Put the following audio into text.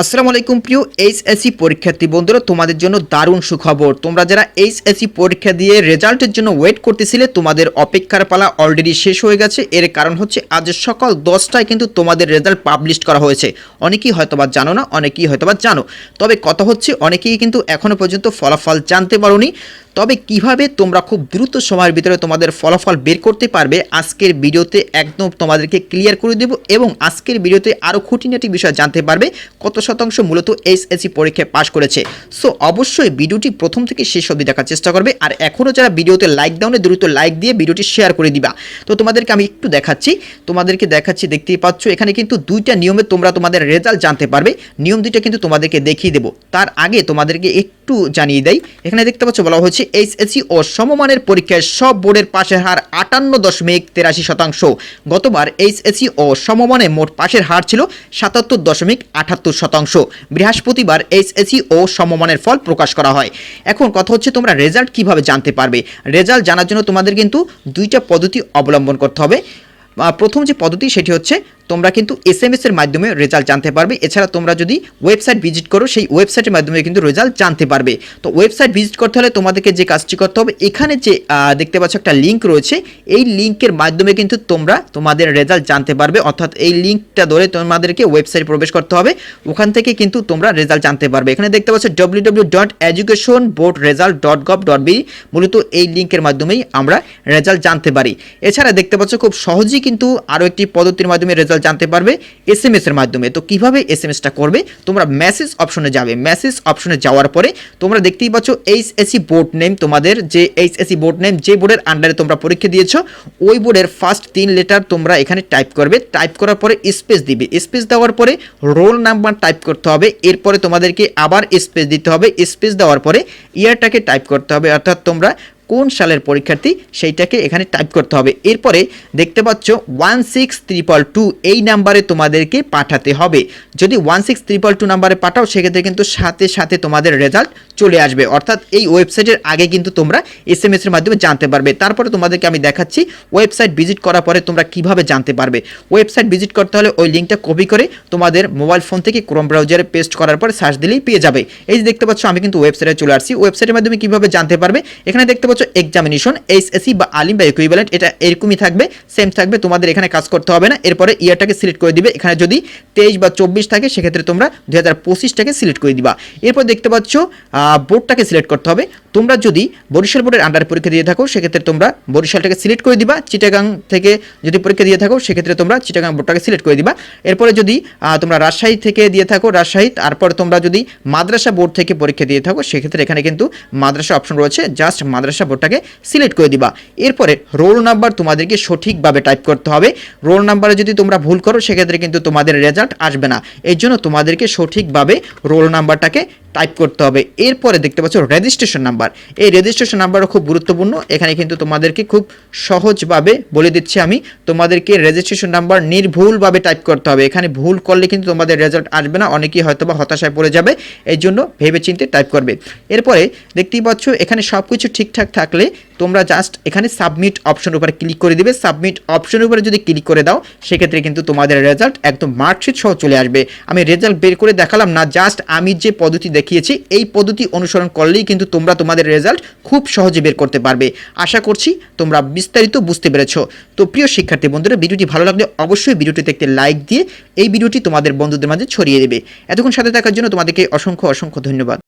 আসসালামু আলাইকুম প্রিয় এইচএসসি পরীক্ষার্থী বন্ধুরা, তোমাদের জন্য দারুণ সুখবর। তোমরা যারা এইচএসসি পরীক্ষা দিয়ে রেজাল্টের জন্য ওয়েট করতেছিলে, তোমাদের অপেক্ষার পালা অলরেডি শেষ হয়ে গেছে। এর কারণ হচ্ছে, আজ সকাল দশটায় কিন্তু তোমাদের রেজাল্ট পাবলিশ করা হয়েছে। অনেকেই হয়তোবা জানো না, অনেকেই হয়তোবা জানো। তবে কথা হচ্ছে, অনেকেই কিন্তু এখনও পর্যন্ত ফলাফল জানতে পারোনি। তবে কীভাবে তোমরা খুব দ্রুত সময়ের ভিতরে তোমাদের ফলাফল বের করতে পারবে, আজকের ভিডিওতে একদম তোমাদেরকে ক্লিয়ার করে দেব এবং আজকের ভিডিওতে আরও খুঁটিনাটি বিষয় জানতে পারবে, কত শতাংশ মূলত এইচএসসি পরীক্ষায় পাশ করেছে। সো অবশ্যই ভিডিওটি প্রথম থেকে শেষ অবধি দেখার চেষ্টা করবে আর এখনও যারা ভিডিওতে লাইক দাও না, দ্রুত লাইক দিয়ে ভিডিওটি শেয়ার করে দিবা। তো তোমাদেরকে আমি একটু দেখাচ্ছি, তোমাদেরকে দেখাচ্ছি, দেখতেই পাচ্ছ, এখানে কিন্তু দুইটা নিয়মে তোমরা তোমাদের রেজাল্ট জানতে পারবে, নিয়ম দুইটা কিন্তু তোমাদেরকে দেখিয়ে দেবো। তার আগে তোমাদেরকে একটু জানিয়ে দেয় এখানে দেখতে পাচ্ছ বলা হচ্ছে এইচএসসি ও সমমানের পরীক্ষায় সব বোর্ডের পাশের হার আটান্ন দশমিক তেরাশি শতাংশ। গতবার এইচএসসি ও সমমানে মোট পাশের হার ছিল সাতাত্তর দশমিক আটাত্তর শতাংশ। বৃহস্পতিবার এইচএসসি ও সমমানের ফল প্রকাশ করা হয়। এখন কথা হচ্ছে তোমরা রেজাল্ট কীভাবে জানতে পারবে? রেজাল্ট জানার জন্য তোমাদের কিন্তু দুইটা পদ্ধতি অবলম্বন করতে হবে। প্রথম যে পদ্ধতি সেটি হচ্ছে তোমরা কিন্তু এস এম এস এর মাধ্যমে রেজাল্ট জানতে পারবে। এছাড়া তোমরা যদি ওয়েবসাইট ভিজিট করো, সেই ওয়েবসাইটের মাধ্যমে কিন্তু রেজাল্ট জানতে পারবে। তো ওয়েবসাইট ভিজিট করতে হলে তোমাদেরকে যে কাজটি করতে হবে, এখানে যে দেখতে পাচ্ছ একটা লিঙ্ক রয়েছে। এই লিঙ্কের মাধ্যমে কিন্তু তোমরা তোমাদের রেজাল্ট জানতে পারবে। অর্থাৎ এই লিঙ্কটা ধরে তোমাদেরকে ওয়েবসাইট প্রবেশ করতে হবে। ওখান থেকে কিন্তু তোমরা রেজাল্ট জানতে পারবে। এখানে দেখতে পাচ্ছ W W dot education board result dot gov dot B মূলত এই লিঙ্কের মাধ্যমেই আমরা রেজাল্ট জানতে পারি। এছাড়া দেখতে পাচ্ছ খুব সহজেই কিন্তু আরও একটি পদ্ধতির মাধ্যমে রেজাল্ট জানতে পারবে এস এম এস এর মাধ্যমে। তো কীভাবে এস এম এসটা করবে? তোমরা মেসেজ অপশনে যাবে। মেসেজ অপশনে যাওয়ার পরে তোমরা দেখতেই পাচ্ছ এইচএসসি বোর্ড নেম তোমাদের যে এইচএসসি বোর্ড নেম যে বোর্ডের আন্ডারে তোমরা পরীক্ষা দিয়েছ, ওই বোর্ডের ফার্স্ট তিন লেটার তোমরা এখানে টাইপ করবে। টাইপ করার পরে স্পেস দিবে। স্পেস দেওয়ার পরে রোল নাম্বার টাইপ করতে হবে। এরপরে তোমাদেরকে আবার স্পেস দিতে হবে। স্পেস দেওয়ার পরে ইয়ারটাকে টাইপ করতে হবে। অর্থাৎ তোমরা কোন সালের পরীক্ষার্থী সেইটাকে এখানে টাইপ করতে হবে। এরপরে দেখতে পাচ্ছ ওয়ান সিক্স ত্রিপল টু এই নাম্বারে তোমাদেরকে পাঠাতে হবে। যদি ওয়ান সিক্স ত্রিপল টু নাম্বারে পাঠাও, সেক্ষেত্রে কিন্তু সাথে সাথে তোমাদের রেজাল্ট চলে আসবে। অর্থাৎ এই ওয়েবসাইটের আগে কিন্তু তোমরা এস এম এর মাধ্যমে জানতে পারবে। তারপরে তোমাদেরকে আমি দেখাচ্ছি ওয়েবসাইট ভিজিট করার পরে তোমরা কীভাবে জানতে পারবে। ওয়েবসাইট ভিজিট করতে হলে ওই লিঙ্কটা কপি করে তোমাদের মোবাইল ফোন থেকে ক্রোম ব্রাউজারে পেস্ট করার পরে সার্চ দিলেই পেয়ে যাবে। এই যে দেখতে পাচ্ছ, আমি কিন্তু ওয়েবসাইটে চলে আসছি। ওয়েবসাইটের মাধ্যমে কীভাবে জানতে পারবে? এখানে দেখতে পাচ্ছ এক্সামিনেশন এইচএসি বা আলিম বা ইকুইভ্যালেন্ট এটা এরকমই থাকবে সেম থাকবে, তোমাদের এখানে কাজ করতে হবে না। এরপরে ইয়ারটাকে সিলেক্ট করে দিবে। এখানে যদি তেইশ বা চব্বিশ থাকে, সেক্ষেত্রে তোমরা দু হাজার পঁচিশটাকে সিলেক্ট করে দিবা। এরপর দেখতে পাচ্ছ বোর্ডটাকে সিলেক্ট করতে হবে। তোমরা যদি বরিশাল বোর্ডের আন্ডার পরীক্ষা দিয়ে থাকো, সেক্ষেত্রে তোমরা বরিশালটাকে সিলেক্ট করে দিবা। চিটাগাং থেকে যদি পরীক্ষা দিয়ে থাকো, সেক্ষেত্রে তোমরা চিটাগাং বোর্ডটাকে সিলেক্ট করে দিবা। এরপরে যদি তোমরা রাজশাহী থেকে দিয়ে থাকো, রাজশাহী, তারপর তোমরা যদি মাদ্রাসা বোর্ড থেকে পরীক্ষা দিয়ে থাকো, সেক্ষেত্রে এখানে কিন্তু মাদ্রাসা অপশন রয়েছে। জাস্ট মাদ্রাসা বোর্ডটাকে সিলেক্ট করে দিবা। এরপরে রোল নাম্বার তোমাদেরকে সঠিকভাবে টাইপ করতে হবে। রোল নাম্বারে যদি তোমরা ভুল করো, সেক্ষেত্রে কিন্তু তোমাদের রেজাল্ট আসবে না। এই জন্য তোমাদেরকে সঠিকভাবে রোল নাম্বারটাকে টাইপ করতে হবে। এরপরে দেখতে পাচ্ছ রেজিস্ট্রেশন নাম্বার এই রেজিস্ট্রেশন নাম্বারও খুব গুরুত্বপূর্ণ। এখানে কিন্তু তোমাদেরকে খুব সহজভাবে বলে দিচ্ছি আমি, তোমাদেরকে রেজিস্ট্রেশন নাম্বার নির্ভুলভাবে টাইপ করতে হবে। এখানে ভুল করলে কিন্তু তোমাদের রেজাল্ট আসবে না, অনেকেই হয়তো বা হতাশায় পড়ে যাবে এই জন্য ভেবে চিন্তে টাইপ করবে। এরপরে দেখতেই পাচ্ছ, এখানে সব কিছু ঠিকঠাক থাকলে তোমরা জাস্ট এখানে সাবমিট অপশন উপরে ক্লিক করে দিবে। সাবমিট অপশনের উপরে যদি ক্লিক করে দাও, সেক্ষেত্রে কিন্তু তোমাদের রেজাল্ট একদম মার্কশিট সহ চলে আসবে। আমি রেজাল্ট বের করে দেখালাম না জাস্ট আমি যে পদ্ধতি দেখিয়েছি, এই পদ্ধতি অনুসরণ করলেই কিন্তু তোমরা তোমাদের রেজাল্ট খুব সহজে বের করতে পারবে। আশা করছি তোমরা বিস্তারিত বুঝতে পেরেছ। তো প্রিয় শিক্ষার্থী বন্ধুরা, ভিডিওটি ভালো লাগলে অবশ্যই ভিডিওটিতে একটি লাইক দিয়ে এই ভিডিওটি তোমাদের বন্ধুদের মাঝে ছড়িয়ে দেবে। এতক্ষণ সাথে থাকার জন্য তোমাদেরকে অসংখ্য অসংখ্য ধন্যবাদ।